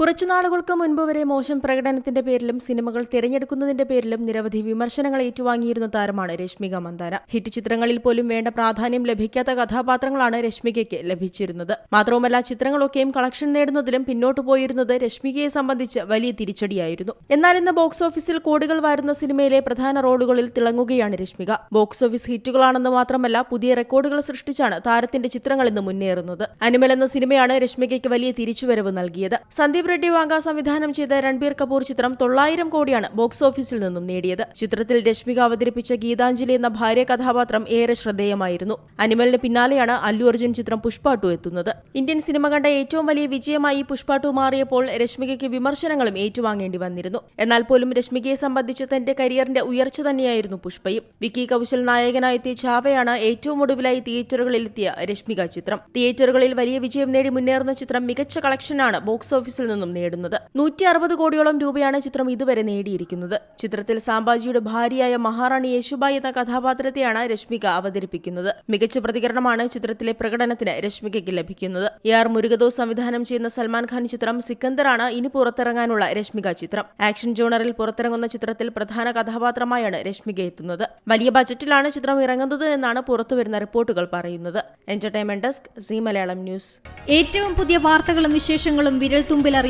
കുറച്ചു നാളുകൾക്ക് മുൻപ് വരെ മോശം പ്രകടനത്തിന്റെ പേരിലും സിനിമകൾ തിരഞ്ഞെടുക്കുന്നതിന്റെ പേരിലും നിരവധി വിമർശനങ്ങൾ ഏറ്റുവാങ്ങിയിരുന്ന താരമാണ് രശ്മിക മന്ദാന ഹിറ്റ് ചിത്രങ്ങളിൽ പോലും വേണ്ട പ്രാധാന്യം ലഭിക്കാത്ത കഥാപാത്രങ്ങളാണ് രശ്മികയ്ക്ക് ലഭിച്ചിരുന്നത്. മാത്രവുമല്ല ചിത്രങ്ങളൊക്കെയും കളക്ഷൻ നേടുന്നതിലും പിന്നോട്ടു പോയിരുന്നത് രശ്മികയെ സംബന്ധിച്ച് വലിയ തിരിച്ചടിയായിരുന്നു. എന്നാൽ ഇന്ന് ബോക്സ് ഓഫീസിൽ കോടികൾ വാരുന്ന സിനിമയിലെ പ്രധാന റോളുകളിൽ തിളങ്ങുകയാണ് രശ്മിക. ബോക്സ് ഓഫീസ് ഹിറ്റുകളാണെന്ന് മാത്രമല്ല പുതിയ റെക്കോർഡുകൾ സൃഷ്ടിച്ചാണ് താരത്തിന്റെ ചിത്രങ്ങൾ ഇന്ന് മുന്നേറുന്നത്. അനിമൽ എന്ന സിനിമയാണ് രശ്മികയ്ക്ക് വലിയ തിരിച്ചുവരവ് നൽകിയത്. സന്ദീപ് റെഡ്ഡി വാങ്ക സംവിധാനം ചെയ്ത രൺബീർ കപൂർ ചിത്രം തൊള്ളായിരം കോടിയാണ് ബോക്സ് ഓഫീസിൽ നിന്നും നേടിയത്. ചിത്രത്തിൽ രശ്മിക അവതരിപ്പിച്ച ഗീതാഞ്ജലി എന്ന ഭാര്യ കഥാപാത്രം ഏറെ ശ്രദ്ധേയമായിരുന്നു. അനിമലിന് പിന്നാലെയാണ് അല്ലു അർജുൻ ചിത്രം പുഷ്പ ടു എത്തുന്നത്. ഇന്ത്യൻ സിനിമ കണ്ട ഏറ്റവും വലിയ വിജയമായി പുഷ്പ ടു മാറിയപ്പോൾ രശ്മികയ്ക്ക് വിമർശനങ്ങളും ഏറ്റുവാങ്ങേണ്ടി വന്നിരുന്നു. എന്നാൽ പോലും രശ്മികയെ സംബന്ധിച്ച് തന്റെ കരിയറിന്റെ ഉയർച്ച തന്നെയായിരുന്നു പുഷ്പയും. വിക്കി കൗശൽ നായകനായെത്തിയ ചാവയാണ് ഏറ്റവും ഒടുവിലായി തിയേറ്ററുകളിൽ എത്തിയ രശ്മിക ചിത്രം. തിയേറ്ററുകളിൽ വലിയ വിജയം നേടി മുന്നേറുന്ന ചിത്രം മികച്ച കളക്ഷനാണ് ബോക്സ് ഓഫീസിൽ നിന്നും നേടുന്നത്. നൂറ്റി അറുപത് കോടിയോളം രൂപയാണ് ചിത്രം ഇതുവരെ നേടിയിരിക്കുന്നത്. ചിത്രത്തിൽ സാംബാജിയുടെ ഭാര്യയായ മഹാറാണി യേശുബായി എന്ന കഥാപാത്രത്തെയാണ് രശ്മിക അവതരിപ്പിക്കുന്നത്. മികച്ച പ്രതികരണമാണ് ചിത്രത്തിലെ പ്രകടനത്തിന് രശ്മികയ്ക്ക് ലഭിക്കുന്നത്. എ ആർ മുരുകദോസ് സംവിധാനം ചെയ്യുന്ന സൽമാൻ ഖാൻ ചിത്രം സിക്കന്ദറാണ് ഇനി പുറത്തിറങ്ങാനുള്ള രശ്മിക ചിത്രം. ആക്ഷൻ ജോണറിൽ പുറത്തിറങ്ങുന്ന ചിത്രത്തിൽ പ്രധാന കഥാപാത്രമായാണ് രശ്മിക എത്തുന്നത്. വലിയ ബജറ്റിലാണ് ചിത്രം ഇറങ്ങുന്നത് എന്നാണ് പുറത്തുവരുന്ന റിപ്പോർട്ടുകൾ പറയുന്നത്. Entertainment desk Zee Malayalam news ഏറ്റവും പുതിയ വാർത്തകളും വിശേഷങ്ങളും വിരൽ തുമ്പിലറിയാൻ